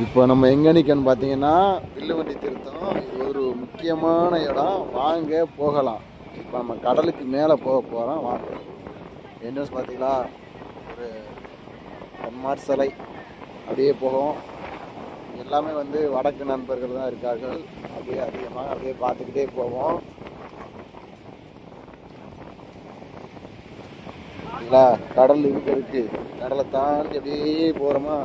இப்போ நம்ம எங்கே நிற்கன்னு பார்த்தீங்கன்னா வில்லுவண்டி திருத்தம் இது ஒரு முக்கியமான இடம். வாங்க போகலாம். இப்போ நம்ம கடலுக்கு மேலே போக போகிறோம் வாங்க. என்ட்ரன்ஸ் பார்த்தீங்களா? ஒரு பெருமாள் சிலை. அப்படியே போகும். எல்லாமே வந்து வடக்கு நண்பர்கள் தான் இருக்கார்கள். அப்படியே அதிகமாக அப்படியே பார்த்துக்கிட்டே போவோம். இல்லை கடல் இங்க இருக்குது கடலை தாண்டி அப்படியே போகிறோமா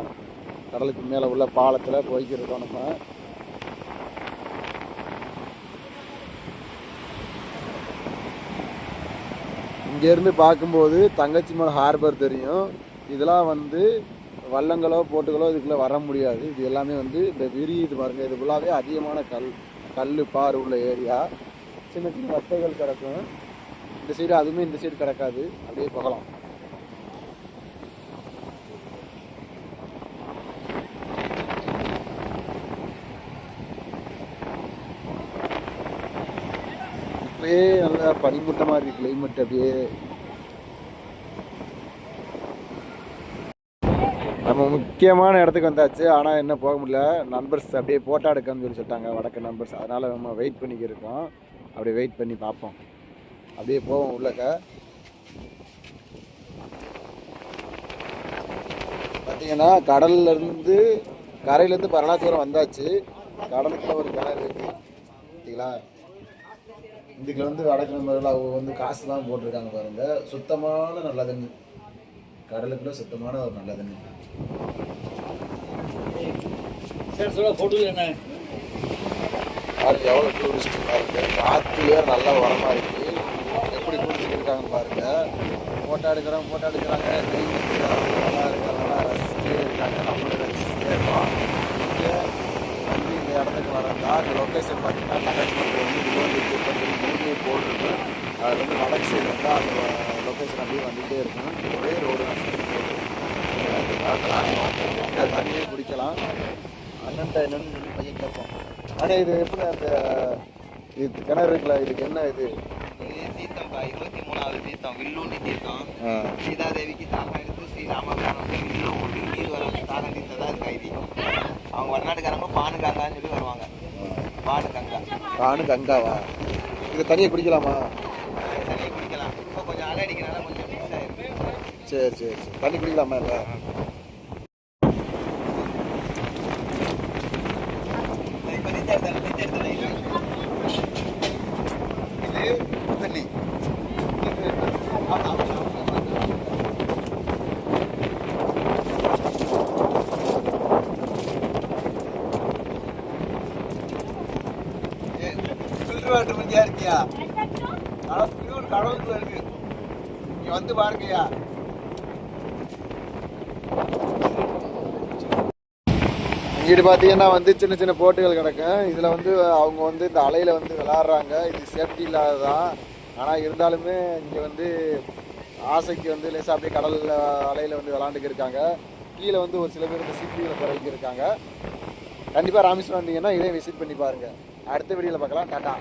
கடலுக்கு மேலே உள்ள பாலத்தில் போய்க்கிருக்கோம் நம்ம. இங்கேருந்து பார்க்கும்போது தங்கச்சி மலை ஹார்பர் தெரியும். இதெல்லாம் வந்து வள்ளங்களோ போட்டுகளோ இதுக்குள்ளே வர முடியாது. இது எல்லாமே வந்து இந்த விரியுது பாருங்கள் இது ஃபுல்லாகவே அதிகமான கல் கல் பார் உள்ள ஏரியா சின்ன சின்ன வட்டைகள் கிடக்கும். இந்த சைடு அதுவுமே இந்த சைடு கிடக்காது. அப்படியே போகலாம். அப்படியே நல்லா பனிமூட்டமாக இருக்கு கிளைமேட் அப்படியே. நம்ம முக்கியமான இடத்துக்கு வந்தாச்சு ஆனால் என்ன போக முடியல நண்பர்ஸ் அப்படியே போட்டோ எடுக்கன்னு சொல்லி சொல்லிட்டாங்க வடக்கு நண்பர்ஸ். அதனால் நம்ம வெயிட் பண்ணிக்கிருக்கோம் அப்படியே வெயிட் பண்ணி பார்ப்போம். அப்படியே போவோம் உள்ளக்க. பார்த்தீங்கன்னா கடல்லேருந்து கரையிலேருந்து பரலாத்தூரம் தூரம் வந்தாச்சு. கடலுக்குள்ள ஒரு கிணறு இருக்குது பார்த்தீங்களா இதுக்கு வந்து வடக்கு நண்பர்கள் அவங்க வந்து காசுலாம் போட்டிருக்காங்க பாருங்க. சுத்தமான நல்ல தண்ணி. கடலுக்குள்ள சுத்தமான ஒரு நல்ல தண்ணி. சரி சொல்ல போட்டு என்ன? பாருங்க எவ்வளோ டூரிஸ்ட் பாருங்க காற்று வேறு நல்லா வரமா இருக்கு. எப்படி குடிச்சிட்டு இருக்காங்க பாருங்க. ஃபோட்டோ எடுக்கிறோம் ஃபோட்டோ எடுக்கிறாங்க. நல்லா இருக்கு நல்லா ரசிச்சுட்டே இருக்காங்க. நம்மளும் ரசிச்சுட்டே இருக்கோம். வந்து இந்த இடத்துக்கு வரதா இந்த லொக்கேஷன் பார்த்தீங்கன்னா நகைச்சுவை அது வந்து வடக்கு சைடு வந்து அந்த லொக்கேஷன் அப்படியே வந்துகிட்டே இருக்கும். ஒரே ரோடு பார்க்கலாம் தண்ணியே குடிக்கலாம். அண்ணன்ட்ட என்னன்னு பையன் கேட்போம் ஆனால் இது எப்படி அந்த இது கிணறு இருக்குல்ல இதுக்கு என்ன இது? இது தீர்த்தம்ப்பா இருபத்தி மூணாவது தீர்த்தம் வில்லுண்டி தீர்த்தம். சீதாதேவிக்கு தாகம் எடுத்து ஸ்ரீராமபிரானுக்கு வில்லு நீர் வர தாகம் தீர்த்ததா அது கைதி அவங்க வடநாட்டுக்காரங்க பானு கங்கான்னு சொல்லி வருவாங்க. பானு கங்கா. காணு கங்காவா? இது தண்ணியை குடிக்கலாம்? அடிக்கிறனால கொஞ்சம் ஆயிருக்கு சரி சரி சரி. தண்ணி குடிக்கலாமா இல்லை இது தண்ணி வாட்டர் மஞ்சியா இருக்கியா? ஆனால் பியூர் கடலுக்குள்ள இருக்கு. நீ வந்து பாருங்கய்யா. இங்கிட்டு பார்த்தீங்கன்னா வந்து சின்ன சின்ன போட்டுகள் கிடக்கும் இதில் வந்து அவங்க வந்து இந்த அலையில் வந்து விளாட்றாங்க இது சேஃப்டி இல்லாததான் ஆனால் இருந்தாலுமே இங்கே வந்து ஆசைக்கு வந்து லேசாக அப்படியே கடலில் அலையில் வந்து விளாண்டுக்கு இருக்காங்க. கீழே வந்து ஒரு சில பேர் இந்த சிப்பியில் பிறகு இருக்காங்க. கண்டிப்பாக ராமேஸ்வரம் வந்தீங்கன்னா இதே விசிட் பண்ணி பாருங்கள் அடுத்த வீடியோவில் பார்க்கலாம். டாட்டா